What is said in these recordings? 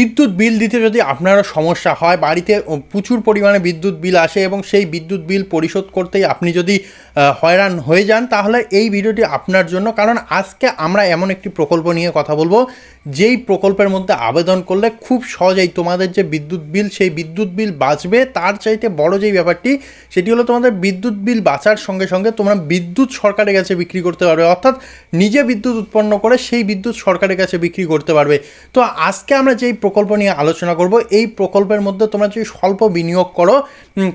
বিদ্যুৎ বিল দিতে যদি আপনারও সমস্যা হয়, বাড়িতে প্রচুর পরিমাণে বিদ্যুৎ বিল আসে এবং সেই বিদ্যুৎ বিল পরিশোধ করতেই আপনি যদি হয়রান হয়ে যান, তাহলে এই ভিডিওটি আপনার জন্য। কারণ আজকে আমরা এমন একটি প্রকল্প নিয়ে কথা বলব যেই প্রকল্পের মধ্যে আবেদন করলে খুব সহজেই তোমাদের যে বিদ্যুৎ বিল, সেই বিদ্যুৎ বিল বাঁচবে। তার চাইতে বড় যেই ব্যাপারটি, সেটি হলো তোমাদের বিদ্যুৎ বিল বাঁচার সঙ্গে সঙ্গে তোমরা বিদ্যুৎ সরকারের কাছে বিক্রি করতে পারবে। অর্থাৎ নিজে বিদ্যুৎ উৎপন্ন করে সেই বিদ্যুৎ সরকারের কাছে বিক্রি করতে পারবে। তো আজকে আমরা যেই প্রকল্প নিয়ে আলোচনা করব, এই প্রকল্পের মধ্যে তোমরা যদি স্বল্প বিনিয়োগ করো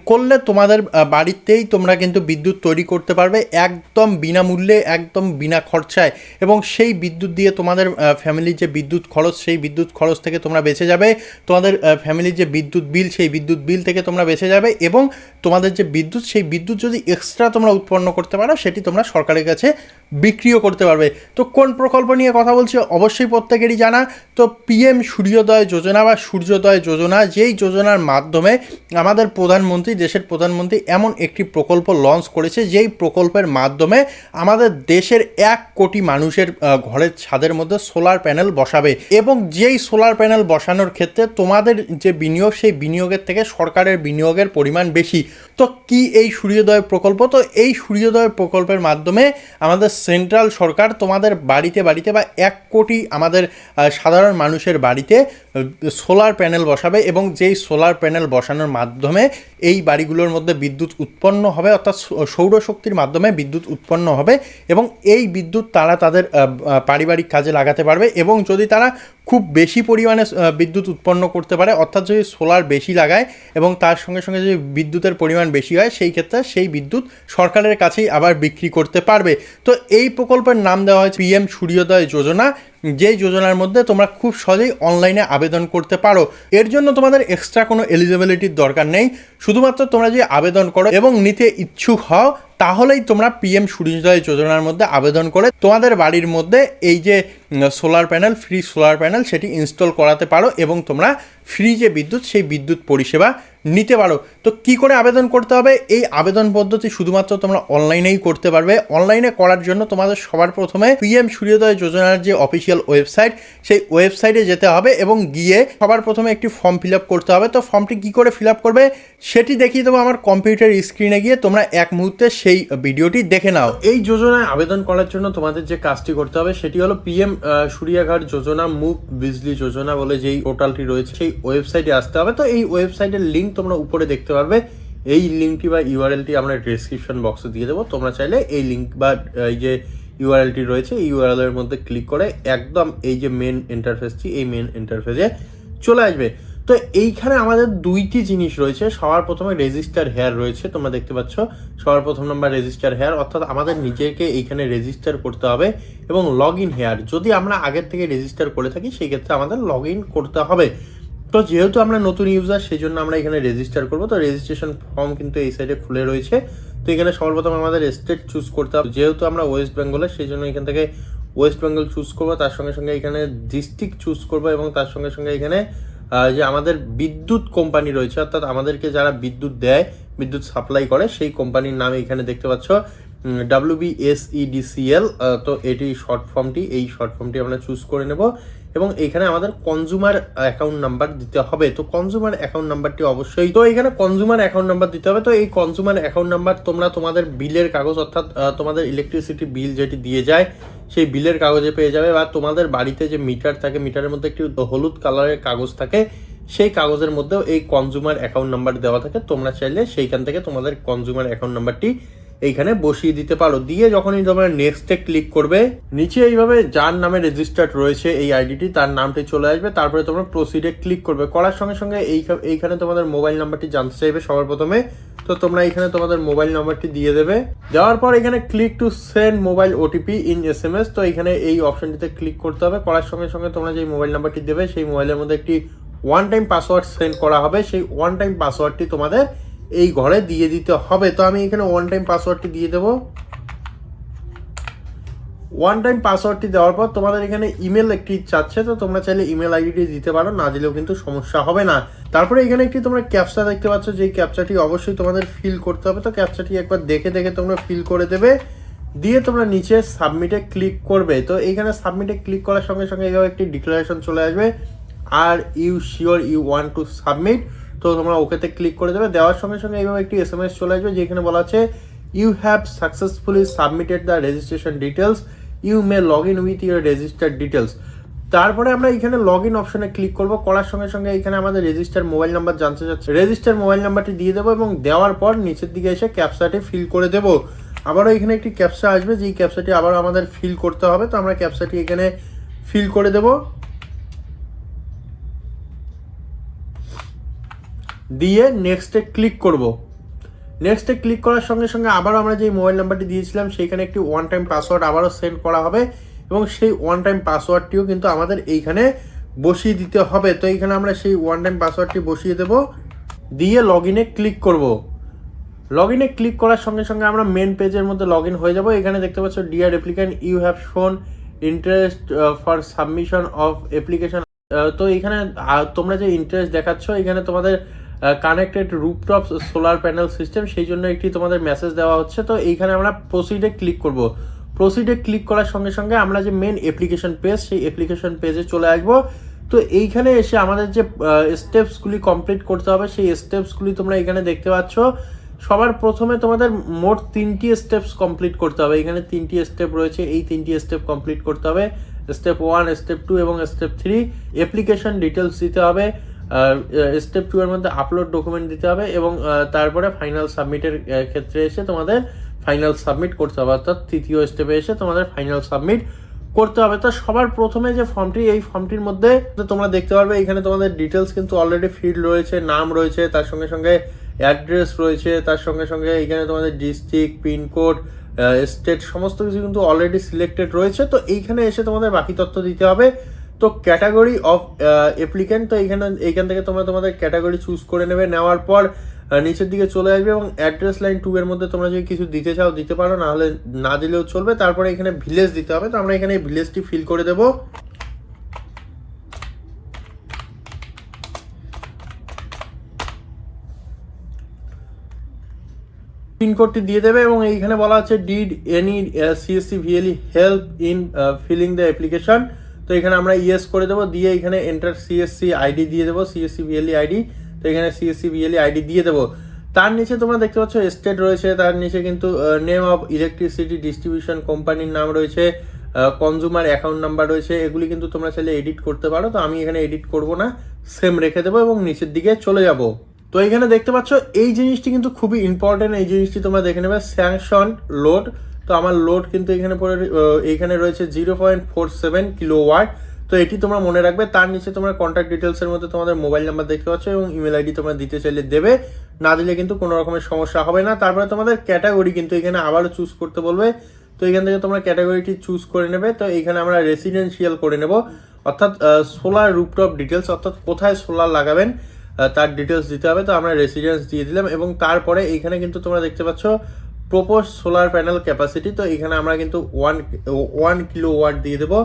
করলে তোমাদের বাড়িতেই তোমরা কিন্তু বিদ্যুৎ তৈরি করতে পারবে একদম বিনামূল্যে, একদম বিনা খরচায়। এবং সেই বিদ্যুৎ দিয়ে তোমাদের ফ্যামিলির যে বিদ্যুৎ খরচ, সেই বিদ্যুৎ খরচ থেকে তোমরা বেঁচে যাবে। তোমাদের ফ্যামিলির যে বিদ্যুৎ বিল সেই বিদ্যুৎ বিল থেকে তোমরা বেঁচে যাবে এবং তোমাদের যে বিদ্যুৎ, সেই বিদ্যুৎ যদি এক্সট্রা তোমরা উৎপন্ন করতে পারো, সেটি তোমরা সরকারের কাছে বিক্রিও করতে পারবে। তো কোন প্রকল্প নিয়ে কথা বলছি অবশ্যই প্রত্যেকেরই জানা। তো পিএম সূর্যোদয় যোজনা বা সূর্যোদয় যোজনা, যেই যোজনার মাধ্যমে আমাদের প্রধানমন্ত্রী, দেশের প্রধানমন্ত্রী এমন একটি প্রকল্প লঞ্চ করেছে, যেই প্রকল্পের মাধ্যমে আমাদের দেশের এক কোটি মানুষের ঘরের ছাদের মধ্যে সোলার প্যানেল বসাবে। এবং যেই সোলার প্যানেল বসানোর ক্ষেত্রে তোমাদের যে বিনিয়োগ, সেই বিনিয়োগের থেকে সরকারের বিনিয়োগের পরিমাণ বেশি। তো কি এই সূর্যোদয় প্রকল্প? তো এই সূর্যোদয় প্রকল্পের মাধ্যমে আমাদের সেন্ট্রাল সরকার তোমাদের বাড়িতে বাড়িতে বা এক কোটি আমাদের সাধারণ মানুষের বাড়িতে সোলার প্যানেল বসাবে এবং যেই সোলার প্যানেল বসানোর মাধ্যমে এই বাড়িগুলোর মধ্যে বিদ্যুৎ উৎপন্ন হবে, অর্থাৎ সৌরশক্তির মাধ্যমে বিদ্যুৎ উৎপন্ন হবে এবং এই বিদ্যুৎ তারা তাদের পারিবারিক কাজে লাগাতে পারবে এবং যদি তারা খুব বেশি পরিমাণে বিদ্যুৎ উৎপন্ন করতে পারে। অর্থাৎ যদি সোলার বেশি লাগায় এবং তার সঙ্গে সঙ্গে যদি বিদ্যুতের পরিমাণ বেশি হয়, সেই ক্ষেত্রে সেই বিদ্যুৎ সরকারের কাছেই আবার বিক্রি করতে পারবে। তো এই প্রকল্পের নাম দেওয়া হয়েছে পিএম সূর্যোদয় যোজনা। যেই যোজনার মধ্যে তোমরা খুব সহজেই অনলাইনে আবেদন করতে পারো। এর জন্য তোমাদের এক্সট্রা কোনো এলিজিবিলিটির দরকার নেই। শুধুমাত্র তোমরা যদি আবেদন করো এবং নিতে ইচ্ছুক হও, তাহলেই তোমরা পিএম সূর্যোদয় যোজনার মধ্যে আবেদন করে তোমাদের বাড়ির মধ্যে এই যে solar panel free solar panel সেটি ইনস্টল করাতে পারো এবং তোমরা ফ্রি যে বিদ্যুৎ, সেই বিদ্যুৎ পরিষেবা নিতে পারো। তো কি করে আবেদন করতে হবে? এই আবেদন পদ্ধতি শুধুমাত্র তোমরা অনলাইনেই করতে পারবে। অনলাইনে করার জন্য তোমাদের সবার প্রথমে পিএম সূর্যোদয় যোজনার যে অফিসিয়াল ওয়েবসাইট, সেই ওয়েবসাইটে যেতে হবে এবং গিয়ে সবার প্রথমে একটি ফর্ম ফিল আপ করতে হবে। তো ফর্মটি কি করে ফিল আপ করবে? সেটি দেখিয়ে দেবো আমার কম্পিউটার স্ক্রিনে গিয়ে। তোমরা এক মুহূর্তে সেই ভিডিওটি দেখে নাও। এই যোজনায় আবেদন করার জন্য তোমাদের যে কাজটি করতে হবে, সেটি হলো পিএম সূর্যাঘাট যোজনা, মুখ বিজলি যোজনা বলে যেই পোর্টালটি রয়েছে, সেই ওয়েবসাইটে আসতে হবে। তো এই ওয়েবসাইটের লিঙ্ক তোমরা উপরে দেখতে পারবে। এই লিঙ্কটি বা ইউআরএলটি আমরা ডিসক্রিপশন বক্সে দিয়ে দেবো। তোমরা চাইলে এই লিঙ্ক বা এই যে ইউআরএলটি রয়েছে, এই ইউআরএল এর মধ্যে ক্লিক করে একদম এই যে মেন ইন্টারফেসটি এই মেন ইন্টারফেসে চলে আসবে। তো এইখানে আমাদের দুইটি জিনিস রয়েছে। সবার প্রথমে রেজিস্টার হেয়ার রয়েছে, তোমরা দেখতে পাচ্ছ। সবার প্রথম নাম্বার রেজিস্টার হেয়ার অর্থাৎ আমাদের নিজেকে এইখানে রেজিস্টার করতে হবে এবং লগ ইন হেয়ার যদি আমরা আগের থেকে রেজিস্টার করে থাকি, সেই ক্ষেত্রে আমাদের লগ ইন করতে হবে। তো যেহেতু আমরা নতুন ইউজার সেই জন্য আমরা এখানে রেজিস্টার করব। তো রেজিস্ট্রেশন ফর্ম কিন্তু এই সাইডে খুলে রয়েছে। তো এখানে সর্বপ্রথম আমাদের স্টেট চুজ করতে হবে। যেহেতু আমরা ওয়েস্ট বেঙ্গলের সেই জন্য এখান থেকে ওয়েস্ট বেঙ্গল চুজ করব। তার সঙ্গে সঙ্গে এখানে ডিস্ট্রিক্ট চুজ করব এবং তার সঙ্গে সঙ্গে এখানে যে আমাদের বিদ্যুৎ কোম্পানি রয়েছে, অর্থাৎ আমাদেরকে যারা বিদ্যুৎ দেয়, বিদ্যুৎ সাপ্লাই করে, সেই কোম্পানির নাম এখানে দেখতে পাচ্ছ। ডাব্লিউ বি এস ইডিসিএল তো এটি শর্ট ফর্মটি এই শর্ট ফর্মটি আমরা চুজ করে নেব। এবং এখানে আমাদের কনজুমার অ্যাকাউন্ট নাম্বার দিতে হবে। তো কনজুমার অ্যাকাউন্ট নাম্বারটি অবশ্যই, তো এখানে কনজুমার অ্যাকাউন্ট নাম্বার দিতে হবে। তো এই কনজুমার অ্যাকাউন্ট নাম্বার তোমরা তোমাদের বিলের কাগজ, অর্থাৎ তোমাদের ইলেকট্রিসিটি বিল যেটি দিয়ে যায়, সেই বিলের কাগজে পেয়ে যাবে। বা তোমাদের বাড়িতে যে মিটার থাকে মিটারের মধ্যে একটি হলুদ কালারের কাগজ থাকে, সেই কাগজের মধ্যেও এই কনজুমার অ্যাকাউন্ট নাম্বার দেওয়া থাকে। তোমরা চাইলে সেইখান থেকে তোমাদের কনজুমার অ্যাকাউন্ট নাম্বারটি এইখানে বসিয়ে দিতে পারো। দিয়ে যখনই তোমরা নেক্সটে ক্লিক করবে, নিচে এইভাবে যার নামে রেজিস্টার্ড রয়েছে এই আইডিটি তার নামটি চলে আসবে, তারপরে তোমরা প্রসিডে ক্লিক করবে। করার সঙ্গে সঙ্গে এই এইখানে তোমাদের মোবাইল নাম্বারটি জানতে চাইবে সবার প্রথমে। তো তোমরা এখানে তোমাদের মোবাইল নাম্বারটি দিয়ে দেবে। দেওয়ার পর এখানে click to send mobile OTP in S M S তো এখানে এই অপশনটিতে ক্লিক করতে হবে। করার সঙ্গে সঙ্গে তোমরা যে মোবাইল নাম্বারটি দেবে, সেই মোবাইলের মধ্যে একটি ওয়ান টাইম পাসওয়ার্ড সেন্ড করা হবে। সেই ওয়ান টাইম পাসওয়ার্ডটি তোমাদের এই ঘরে দিয়ে দিতে হবে। তো আমি এখানে ওয়ান টাইম পাসওয়ার্ডটি দিয়ে দেবো। ওয়ান টাইম পাসওয়ার্ডটি দেওয়ার পর তোমাদের এখানে ইমেল একটি চাচ্ছে, তো তোমরা চাইলে ইমেল আইডিটি দিতে পারো, না দিলেও কিন্তু সমস্যা হবে না। তারপরে এখানে একটি তোমরা ক্যাপচা দেখতে পাচ্ছ, যেই ক্যাপচাটি অবশ্যই তোমাদের ফিল করতে হবে। তো ক্যাপচাটি একবার দেখে দেখে তোমরা ফিল করে দেবে। দিয়ে তোমরা নিচে সাবমিটে ক্লিক করবে। তো এইখানে সাবমিটে ক্লিক করার সঙ্গে সঙ্গে এইভাবে একটি ডিক্লারেশন চলে আসবে। Are you sure you want to submit তো তোমরা ওকেতে ক্লিক করে দেবে। দেওয়ার সঙ্গে সঙ্গে এইভাবে একটি এস এম এস চলে আসবে, যেখানে বলা আছে you have successfully submitted the registration details you may log in with your registered details তারপরে আমরা এখানে লগ ইন অপশনে ক্লিক করব। করার সঙ্গে সঙ্গে এখানে আমাদের রেজিস্টার মোবাইল নাম্বার জানতে চাচ্ছে। রেজিস্টার মোবাইল নাম্বারটি দিয়ে দেবো এবং দেওয়ার পর নিচের দিকে এসে ক্যাপসাটি ফিল করে দেবো। আবারও এখানে একটি ক্যাপসা আসবে। যেই ক্যাপসাটি আবার আমাদের ফিল করতে হবে, তো আমরা ক্যাপসাটি এখানে ফিল করে দেবো। দিয়ে নেক্সটে ক্লিক করব। নেক্সটে ক্লিক করার সঙ্গে সঙ্গে আবারও আমরা যে মোবাইল নাম্বারটি দিয়েছিলাম, সেইখানে একটি ওয়ান টাইম পাসওয়ার্ড আবারও সেন্ড করা হবে এবং সেই ওয়ান টাইম পাসওয়ার্ডটিও কিন্তু আমাদের এইখানে বসিয়ে দিতে হবে। তো এইখানে আমরা সেই ওয়ান টাইম পাসওয়ার্ডটি বসিয়ে দেব, দিয়ে লগ ইনে ক্লিক করব। লগ ইনে ক্লিক করার সঙ্গে সঙ্গে আমরা মেন পেজের মধ্যে লগ ইন হয়ে যাব। এখানে দেখতে পাচ্ছ dear applicant you have shown interest for submission of application তো এখানে তোমরা যে ইন্টারেস্ট দেখাচ্ছ এখানে তোমাদের connected rooftop solar panel system সেই জন্য একটি তোমাদের মেসেজ দেওয়া হচ্ছে। তো এইখানে আমরা প্রসিডে ক্লিক করব। প্রসিডে ক্লিক করার সঙ্গে সঙ্গে আমরা যে মেন অ্যাপ্লিকেশন পেজ সেই অ্যাপ্লিকেশন পেজে চলে আসব। তো এইখানে এসে আমাদের যে স্টেপসগুলি কমপ্লিট করতে হবে, সেই স্টেপসগুলি তোমরা এখানে দেখতে পাচ্ছ। সবার প্রথমে তোমাদের মোট তিনটি স্টেপস কমপ্লিট করতে হবে। এখানে তিনটি স্টেপ রয়েছে, এই তিনটি স্টেপ কমপ্লিট করতে হবে। স্টেপ ওয়ান স্টেপ টু এবং স্টেপ থ্রি অ্যাপ্লিকেশন ডিটেলস দিতে হবে। স্টেপ টু এর মধ্যে আপলোড ডকুমেন্ট দিতে হবে এবং তারপরে ফাইনাল সাবমিটের ক্ষেত্রে এসে তোমাদের ফাইনাল সাবমিট করতে হবে। অর্থাৎ তৃতীয় স্টেপে এসে তোমাদের ফাইনাল সাবমিট করতে হবে। তো সবার প্রথমে যে ফর্মটি এই ফর্মটির মধ্যে তোমরা দেখতে পারবে, এখানে তোমাদের ডিটেলস কিন্তু অলরেডি ফিল্ড রয়েছে, নাম রয়েছে, তার সঙ্গে সঙ্গে অ্যাড্রেস রয়েছে, তার সঙ্গে সঙ্গে এখানে তোমাদের ডিস্ট্রিক্ট পিনকোড স্টেট সমস্ত কিছু কিন্তু অলরেডি সিলেক্টেড রয়েছে। তো এইখানে এসে তোমাদের বাকি তথ্য দিতে হবে। তো ক্যাটাগরি অফ অ্যাপ্লিক্যান্ট তো এইখানে, এইখান থেকে তোমরা তোমাদের ক্যাটাগরি চুজ করে নেবে, নেওয়ার পর নিচের দিকে চলে আসবে এবং অ্যাড্রেস লাইন টু এর মধ্যে তোমরা যদি কিছু দিতে চাও, দিতে পারো, না হলে না দিলেও চলবে। তারপরে এখানে ভিলেজ দিতে হবে, তো আমরা এখানে ভিলেজটি ফিল করে দেবো। পিনকোডটি দিয়ে দেবে এবং এইখানে বলা আছে did any CSC VLE help in filling the application তো এখানে আমরা ইয়েস করে দেবো, দিয়ে এখানে এন্টার সিএসসি আইডি দিয়ে দেবো সিএসসি ভিএলই আইডি তো এখানে সিএসসি ভিএলই আইডি দিয়ে দেবো। তার নিচে তোমরা দেখতে পাচ্ছ স্টেট রয়েছে, তার নিচে কিন্তু নেম অফ ইলেকট্রিসিটি ডিস্ট্রিবিউশন কোম্পানির নাম রয়েছে কনজুমার অ্যাকাউন্ট নাম্বার রয়েছে, এগুলি কিন্তু তোমরা চাইলে এডিট করতে পারো, তো আমি এখানে এডিট করব না সেম রেখে দেবো এবং নিচের দিকে চলে যাব। তো এখানে দেখতে পাচ্ছ এই জিনিসটি কিন্তু খুবই ইম্পর্টেন্ট এই জিনিসটি তোমরা দেখে নেবে স্যাংশন লোড তো আমার লোড কিন্তু এখানে পড়ে এইখানে রয়েছে zero point four seven kilo watt তো এটি তোমরা মনে রাখবে, তার নিচে তোমরা কন্ট্যাক্ট ডিটেলসের মধ্যে তোমাদের মোবাইল নাম্বার দেখতে পাচ্ছ এবং ইমেল আইডি তোমরা দিতে চাইলে দেবে। না দিলে কিন্তু কোনো রকমের সমস্যা হবে না। তারপরে তোমাদের ক্যাটাগরি কিন্তু এখানে আবারও চুজ করতে বলবে। তো এখান থেকে তোমরা ক্যাটাগরিটি চুজ করে নেবে। তো এখানে আমরা রেসিডেন্সিয়াল করে নেব। অর্থাৎ সোলার রুপটপ ডিটেলস অর্থাৎ কোথায় সোলার লাগাবেন তার ডিটেলস দিতে হবে। তো আমরা রেসিডেন্স দিয়ে দিলাম এবং তারপরে এইখানে কিন্তু তোমরা দেখতে পাচ্ছ প্রপোজ সোলার প্যানেল ক্যাপাসিটি, তো এখানে আমরা কিন্তু ওয়ান ওয়ান কিলো ওয়াট দিয়ে দেবো।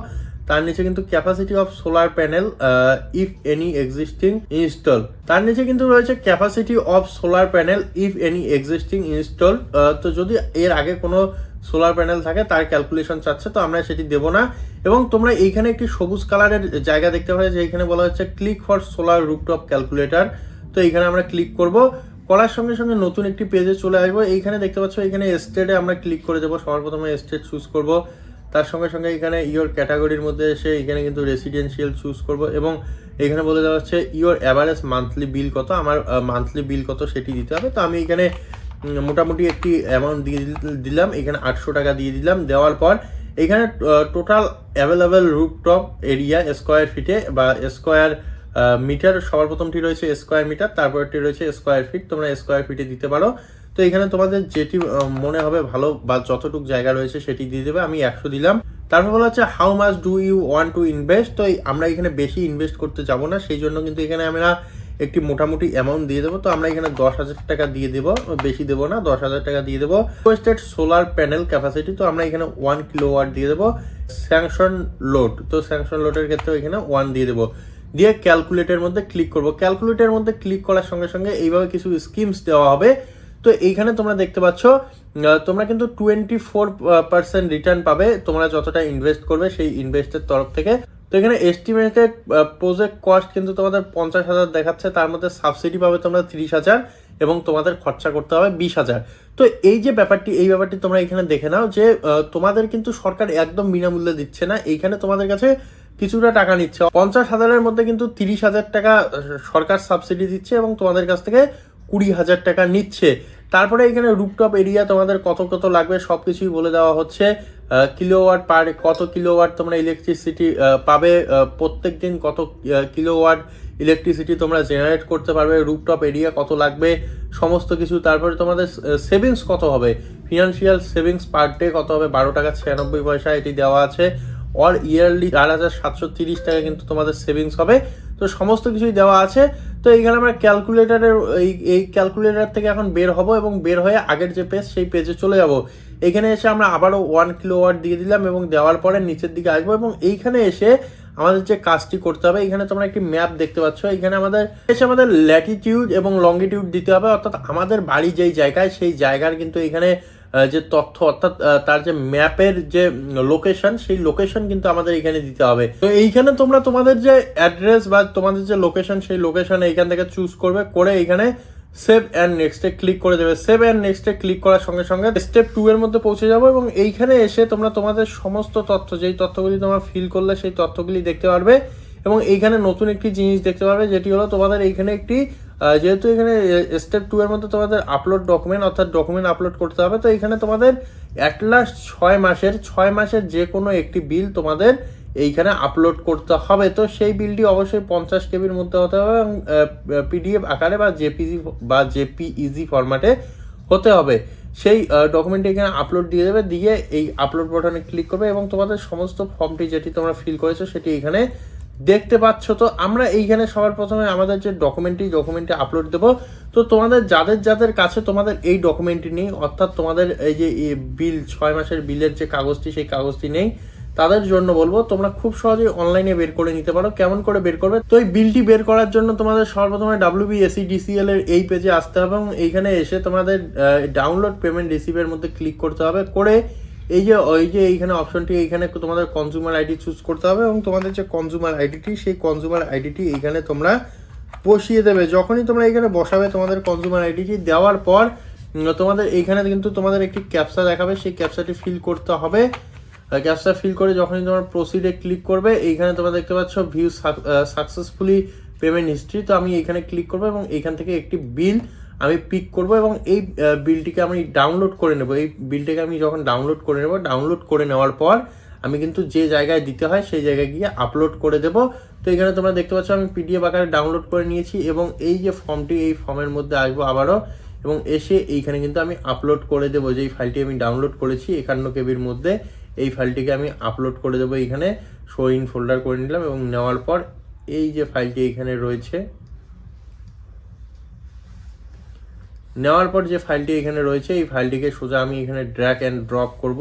তার নিচে কিন্তু capacity of solar panel if any existing install তার নিচে কিন্তু রয়েছে capacity of solar panel if any existing install তো যদি এর আগে কোনো সোলার প্যানেল থাকে, তার ক্যালকুলেশন চাচ্ছে, তো আমরা সেটি দেবো না। এবং তোমরা এইখানে একটি সবুজ কালারের জায়গা দেখতে পাবে, যে এখানে বলা হচ্ছে click for solar rooftop calculator তো এইখানে আমরা ক্লিক করব। করার সঙ্গে সঙ্গে নতুন একটি পেজে চলে আসব। এইখানে দেখতে পাচ্ছ, এখানে স্টেটে আমরা ক্লিক করে দেবো সবার প্রথমে স্টেট চুজ করব। তার সঙ্গে সঙ্গে এখানে ইওর ক্যাটাগরির মধ্যে এসে এখানে কিন্তু রেসিডেন্সিয়াল চুজ করব এবং এখানে বলে দেওয়া হচ্ছে ইওর অ্যাভারেজ মান্থলি বিল কত? আমার মান্থলি বিল কত সেটি দিতে হবে। তো আমি এখানে মোটামুটি একটি অ্যামাউন্ট দিয়ে দিল- দিলাম। এখানে আটশো টাকা দিয়ে দিলাম। দেওয়ার পর এখানে total available rooftop area square ফিটে বা স্কোয়ার মিটার সবার প্রথমটি রয়েছে স্কোয়ার মিটার তারপরটি রয়েছে স্কোয়ার ফিট, তোমরা স্কোয়ার ফিটে দিতে পারো। তো এখানে তোমাদের যেটি মনে হবে ভালো বা যতটুকু জায়গা রয়েছে সেটি দিয়ে দেবে, আমি একশো দিলাম। তারপর বলা হচ্ছে how much do you want to invest তো আমরা এখানে বেশি ইনভেস্ট করতে যাব না, সেই জন্য কিন্তু এখানে আমরা একটি মোটামুটি অ্যামাউন্ট দিয়ে দেবো। তো আমরা এখানে দশ হাজার টাকা দিয়ে দেবো, বেশি দেবো না, দশ হাজার টাকা দিয়ে দেবো। রিকোয়েস্টেড সোলার প্যানেল ক্যাপাসিটি তো আমরা এখানে ওয়ান কিলো ওয়াট দিয়ে দেবো। স্যাংশন লোড তো স্যাংশন লোডের ক্ষেত্রে এখানে ওয়ান দিয়ে দেবো। দিয়ে ক্যালকুলেটের মধ্যে ক্লিক করব। ক্যালকুলেটের মধ্যে ক্লিক করার সঙ্গে সঙ্গে এইভাবে কিছু স্কিমস দেওয়া হবে। তো এইখানে তোমরা দেখতে পাচ্ছ তোমরা কিন্তু টোয়েন্টি ফোর পার্সেন্ট রিটার্ন পাবে। তোমরা যতটা ইনভেস্ট করবে সেই ইনভেস্টের তরফ থেকে। তো এখানে এস্টিমেটেড প্রজেক্ট কস্ট কিন্তু তোমাদের পঞ্চাশ হাজার দেখাচ্ছে। তার মধ্যে সাবসিডি পাবে তোমরা তিরিশ হাজার এবং তোমাদের খরচা করতে হবে বিশ হাজার। তো এই যে ব্যাপারটি, এই ব্যাপারটি তোমরা এখানে দেখে নাও যে তোমাদের কিন্তু সরকার একদম বিনামূল্যে দিচ্ছে না। এইখানে তোমাদের কাছে কিছুটা টাকা নিচ্ছে। পঞ্চাশ হাজারের মধ্যে কিন্তু তিরিশ হাজার টাকা সরকার সাবসিডি দিচ্ছে এবং তোমাদের কাছ থেকে কুড়ি হাজার টাকা নিচ্ছে। তারপরে এখানে রুপটপ এরিয়া তোমাদের কত কত লাগবে সব কিছুই বলে দেওয়া হচ্ছে। কিলোওয়াট পার কত কিলোওয়াট তোমরা ইলেকট্রিসিটি পাবে প্রত্যেক দিন কত কিলোওয়াট ইলেকট্রিসিটি তোমরা জেনারেট করতে পারবে রুপটপ এরিয়া কত লাগবে, সমস্ত কিছু। তারপরে তোমাদের সেভিংস কত হবে? ফিনান্সিয়াল সেভিংস পার ডে কত হবে? বারো টাকা ছিয়ানব্বই পয়সা এটি দেওয়া আছে। অর ইয়ারলি চার হাজার সাতশো তিরিশ টাকা কিন্তু তোমাদের সেভিংস হবে। তো সমস্ত কিছুই দেওয়া আছে। তো এইখানে আমরা ক্যালকুলেটারের, এই এই ক্যালকুলেটার থেকে এখন বের হব এবং বের হয়ে আগের যে পেজ সেই পেজে চলে যাব। এখানে এসে আমরা আবারও ওয়ান কিলো ওয়াট দিয়ে দিলাম এবং দেওয়ার পরে নিচের দিকে আসব এবং এইখানে এসে আমাদের যে কাজটি করতে হবে এখানে তোমরা একটি ম্যাপ দেখতে পাচ্ছ। এখানে আমাদের, এসে আমাদের ল্যাটিটিউড এবং লঙ্গিটিউড দিতে হবে। অর্থাৎ আমাদের বাড়ি যেই জায়গায়, সেই জায়গার কিন্তু এখানে যে তথ্য, অর্থাৎ তার যে ম্যাপের যে লোকেশন, সেই লোকেশন কিন্তু আমাদের এখানে দিতে হবে। তো এইখানে তোমরা তোমাদের যে অ্যাড্রেস বা তোমাদের যে লোকেশন, সেই লোকেশন এইখান থেকে চুজ করবে, করে এইখানে সেভ অ্যান্ড নেক্সটে ক্লিক করে দেবে। সেভ অ্যান্ড নেক্সটে ক্লিক করার সঙ্গে সঙ্গে স্টেপ টু এর মধ্যে পৌঁছে যাব এবং এইখানে এসে তোমরা তোমাদের সমস্ত তথ্য, যেই তথ্যগুলি তোমরা ফিল করলে, সেই তথ্যগুলি দেখতে পারবে। এবং এইখানে নতুন একটি জিনিস দেখতে পাবে, যেটি হলো তোমাদের এইখানে একটি যেহেতু এখানে স্টেপ টু এর মধ্যে তোমাদের আপলোড ডকুমেন্ট অর্থাৎ ডকুমেন্ট আপলোড করতে হবে, তো এখানে তোমাদের অ্যাট লাস্ট ছয় মাসের ছয় মাসের যে কোনো একটি বিল তোমাদের এইখানে আপলোড করতে হবে। তো সেই বিলটি অবশ্যই পঞ্চাশ কেবির মধ্যে হতে হবে এবং পিডিএফ আকারে বা জেপিজি বা জেপিইজি ফরম্যাটে হতে হবে। সেই ডকুমেন্টটি এখানে আপলোড দিয়ে দেবে, দিয়ে এই আপলোড বাটনে ক্লিক করবে এবং তোমাদের সমস্ত ফর্মটি যেটি তোমরা ফিল করেছ, সেটি এখানে দেখতে পাচ্ছ তো, আমরা এইখানে সবার প্রথমে আমাদের যে ডকুমেন্টটি ডকুমেন্টে আপলোড দেবো। তো তোমাদের যাদের যাদের কাছে তোমাদের এই ডকুমেন্টটি নেই, অর্থাৎ তোমাদের এই যে বিল ছয় মাসের বিলের যে কাগজটি, সেই কাগজটি নেই, তাদের জন্য বলব, তোমরা খুব সহজেই অনলাইনে বের করে নিতে পারো। কেমন করে বের করবে? তো এই বিলটি বের করার জন্য তোমাদের সর্বপ্রথমে ডাব্লিউবি এসি ডিসিএল এর এই পেজে আসতে হবে এবং এইখানে এসে তোমাদের ডাউনলোড পেমেন্ট রিসিভের মধ্যে ক্লিক করতে হবে। করে এই যে ওই যে এইখানে অপশনটি এইখানে তোমাদের কনজিউমার আইডি চুজ করতে হবে এবং তোমাদের যে কনজিউমার আইডিটি সেই কনজিউমার আইডিটি এইখানে তোমরা বসিয়ে দেবে। যখনই তোমরা এখানে বসাবে, তোমাদের কনজিউমার আইডিটি দেওয়ার পর তোমাদের এইখানে কিন্তু তোমাদের একটি ক্যাপসা দেখাবে। সেই ক্যাপসাটি ফিল করতে হবে। ক্যাপসা ফিল করে যখনই তোমার প্রসিডে ক্লিক করবে, এইখানে তোমরা দেখতে পাচ্ছ ভিউ সাকসেসফুলি পেমেন্ট হিস্ট্রি তো আমি এইখানে ক্লিক করব এবং এইখান থেকে একটি বিল আমি পিক করব এবং এই বিলটিকে আমি ডাউনলোড করে নেব। এই বিলটিকে আমি যখন ডাউনলোড করে নেব ডাউনলোড করে নেওয়ার পর আমি কিন্তু যে জায়গায় দিতে হয় সেই জায়গায় গিয়ে আপলোড করে দেব। তো এখানে তোমরা দেখতে পাচ্ছ আমি পিডিএফ আকারে ডাউনলোড করে নিয়েছি এবং এই যে ফর্মটি এই ফর্মের মধ্যে আসব আবারও এবং এসে এইখানে কিন্তু আমি আপলোড করে দেবো। যেই ফাইলটি আমি ডাউনলোড করেছি একান্ন কেবির মধ্যে, এই ফাইলটিকে আমি আপলোড করে দেবো এইখানে। শো ইন ফোল্ডার করে নিলাম এবং নেওয়ার পর এই যে ফাইলটি এখানে রয়েছে নেওয়ার পর যে ফাইলটি এখানে রয়েছে, এই ফাইলটিকে সোজা আমি এখানে ড্র্যাগ অ্যান্ড ড্রপ করব।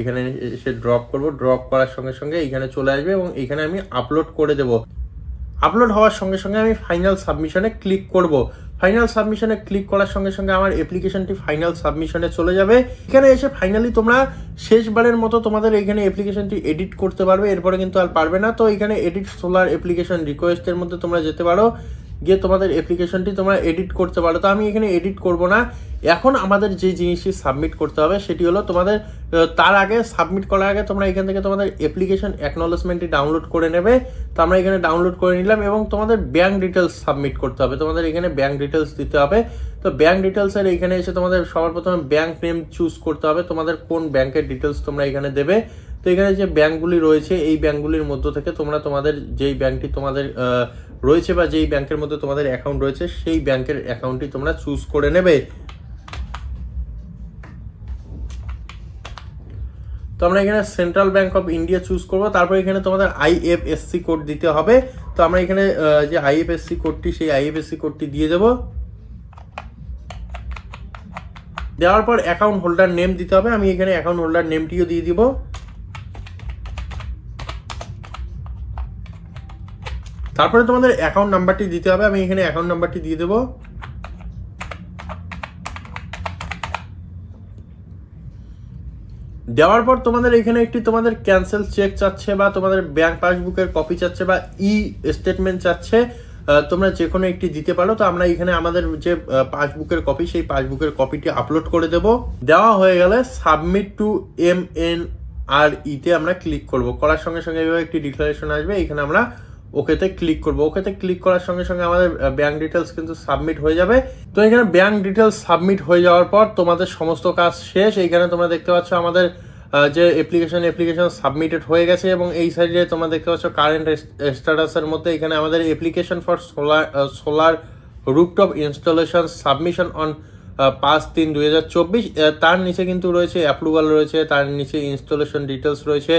এখানে এসে ড্রপ করব। ড্রপ করার সঙ্গে সঙ্গে এখানে চলে আসবে এবং এখানে আমি আপলোড করে দেব। আপলোড হওয়ার সঙ্গে সঙ্গে আমি ফাইনাল সাবমিশনে ক্লিক করব। ফাইনাল সাবমিশনে ক্লিক করার সঙ্গে সঙ্গে আমার অ্যাপ্লিকেশনটি ফাইনাল সাবমিশনে চলে যাবে। এখানে এসে ফাইনালি তোমরা শেষবারের মতো তোমাদের এখানে অ্যাপ্লিকেশনটি এডিট করতে পারবে। এরপরে কিন্তু আর পারবে না। তো এখানে এডিট সোলার অ্যাপ্লিকেশন রিকোয়েস্টের মধ্যে তোমরা যেতে পারো। গিয়ে তোমাদের অ্যাপ্লিকেশনটি তোমরা এডিট করতে পারো। তো আমি এখানে এডিট করব না। এখন আমাদের যে জিনিসটি সাবমিট করতে হবে, সেটি হলো তোমাদের তার আগে সাবমিট করার আগে তোমরা এখান থেকে তোমাদের অ্যাপ্লিকেশন অ্যাকনোলেজমেন্টটি ডাউনলোড করে নেবে। তো আমরা এখানে ডাউনলোড করে নিলাম এবং তোমাদের ব্যাঙ্ক ডিটেলস সাবমিট করতে হবে। তোমাদের এখানে ব্যাঙ্ক ডিটেলস দিতে হবে। তো ব্যাঙ্ক ডিটেলসের এখানে এসে তোমাদের সবার প্রথমে ব্যাঙ্ক নেম চুজ করতে হবে। তোমাদের কোন ব্যাংকের ডিটেলস তোমরা এখানে দেবে। তো এখানে যে ব্যাঙ্কগুলি রয়েছে, এই ব্যাঙ্কগুলির মধ্য থেকে তোমরা তোমাদের যেই ব্যাঙ্কটি তোমাদের রয়েছে বা যেই ব্যাংকের মধ্যে তোমাদের অ্যাকাউন্ট রয়েছে, সেই ব্যাংকের অ্যাকাউন্টটি তোমরা চুজ করে নেবে। তো আমরা এখানে Central Bank of India choose করব, তারপর এখানে তোমাদের আইএফএসসি কোড দিতে হবে। তো আমরা এখানে যে আইএফএসসি কোডটি সেই আইএফএসসি কোডটি দিয়ে দেব। দেওয়ার পর অ্যাকাউন্ট হোল্ডার নেম দিতে হবে। আমি এখানে অ্যাকাউন্ট হোল্ডার নেমটিও দিয়ে দিব। তারপরে তোমাদের অ্যাকাউন্ট নাম্বারটি দিতে হবে, আমি এখানে অ্যাকাউন্ট নাম্বারটি দিয়ে দেবো। দেওয়ার পর তোমাদের এখানে একটি তোমাদের ক্যান্সেল চেক চাচ্ছে বা তোমাদের ব্যাংক পাসবুকের কপি চাচ্ছে বা ই স্টেটমেন্ট চাচ্ছে তোমরা যে কোনো একটি দিতে পারো। তো আমরা এখানে আমাদের যে পাসবুকের কপি সেই পাসবুকের কপিটি আপলোড করে দেব। দেওয়া হয়ে গেলে submit to M N R ইতে আমরা ক্লিক করব। করার সঙ্গে সঙ্গে এভাবে একটি ডিক্লারেশন আসবে। এখানে আমরা ওকেতে ক্লিক করব। ওকেতে ক্লিক করার সঙ্গে সঙ্গে আমাদের ব্যাঙ্ক ডিটেলস কিন্তু সাবমিট হয়ে যাবে। তো এখানে ব্যাঙ্ক ডিটেলস সাবমিট হয়ে যাওয়ার পর তোমাদের সমস্ত কাজ শেষ। এইখানে তোমরা দেখতে পাচ্ছ আমাদের যে অ্যাপ্লিকেশন অ্যাপ্লিকেশন সাবমিটেড হয়ে গেছে এবং এই সাইডে তোমরা দেখতে পাচ্ছ কারেন্ট স্ট্যাটাসের মধ্যে এখানে আমাদের application for solar solar rooftop installation submission on পাঁচ তিন দুই হাজার চব্বিশ তার নিচে কিন্তু রয়েছে অ্যাপ্রুভাল রয়েছে, তার নিচে ইনস্টলেশন ডিটেলস রয়েছে,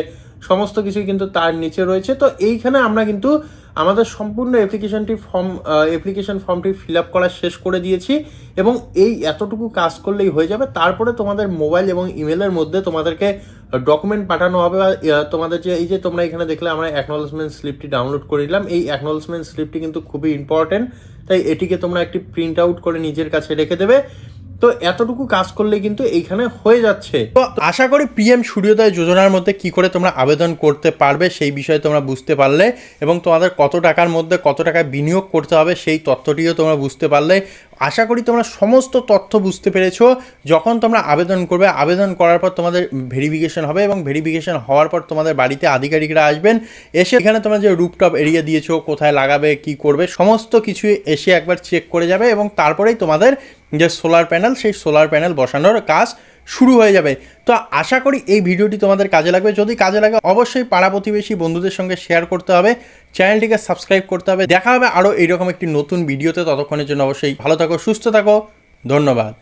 সমস্ত কিছুই কিন্তু তার নিচে রয়েছে। তো এইখানে আমরা কিন্তু আমাদের সম্পূর্ণ অ্যাপ্লিকেশনটি ফর্ম অ্যাপ্লিকেশন ফর্মটি ফিল আপ করা শেষ করে দিয়েছি এবং এই এতটুকু কাজ করলেই হয়ে যাবে। তারপরে তোমাদের মোবাইল এবং ইমেলের মধ্যে তোমাদেরকে ডকুমেন্ট পাঠানো হবে বা তোমাদের যে, এই যে তোমরা এখানে দেখলে আমরা অ্যাকনোলেজমেন্ট স্লিপটি ডাউনলোড করে নিলাম। এই অ্যাকনোলেজমেন্ট স্লিপটি কিন্তু খুবই ইম্পর্টেন্ট তাই এটিকে তোমরা একটি প্রিন্ট আউট করে নিজের কাছে রেখে দেবে। তো এতটুকু কাজ করলে কিন্তু এইখানে হয়ে যাচ্ছে। তো আশা করি পিএম সূর্যোদয় যোজনার মধ্যে কি করে তোমরা আবেদন করতে পারবে সেই বিষয়ে তোমরা বুঝতে পারলে এবং তোমাদের কত টাকার মধ্যে কত টাকা বিনিয়োগ করতে হবে সেই তথ্যটিও তোমরা বুঝতে পারলে। আশা করি তোমরা সমস্ত তথ্য বুঝতে পেরেছ। যখন তোমরা আবেদন করবে, আবেদন করার পর তোমাদের ভেরিফিকেশন হবে এবং ভেরিফিকেশন হওয়ার পর তোমাদের বাড়িতে আধিকারিকরা আসবেন। এসে এখানে তোমরা যে রুপটপ এরিয়া দিয়েছ, কোথায় লাগাবে, কি করবে, সমস্ত কিছু এসে একবার চেক করে যাবে এবং তারপরেই তোমাদের যে সোলার প্যানেল সেই সোলার প্যানেল বসানোর কাজ শুরু হয়ে যাবে। তো আশা করি এই ভিডিওটি তোমাদের কাজে লাগবে। যদি কাজে লাগে, অবশ্যই পাড়া প্রতিবেশী বন্ধুদের সঙ্গে শেয়ার করতে হবে। চ্যানেলটিকে সাবস্ক্রাইব করতে হবে। দেখা হবে আরও এইরকম একটি নতুন ভিডিওতে। ততক্ষণের জন্য অবশ্যই ভালো থাকো, সুস্থ থাকো। ধন্যবাদ।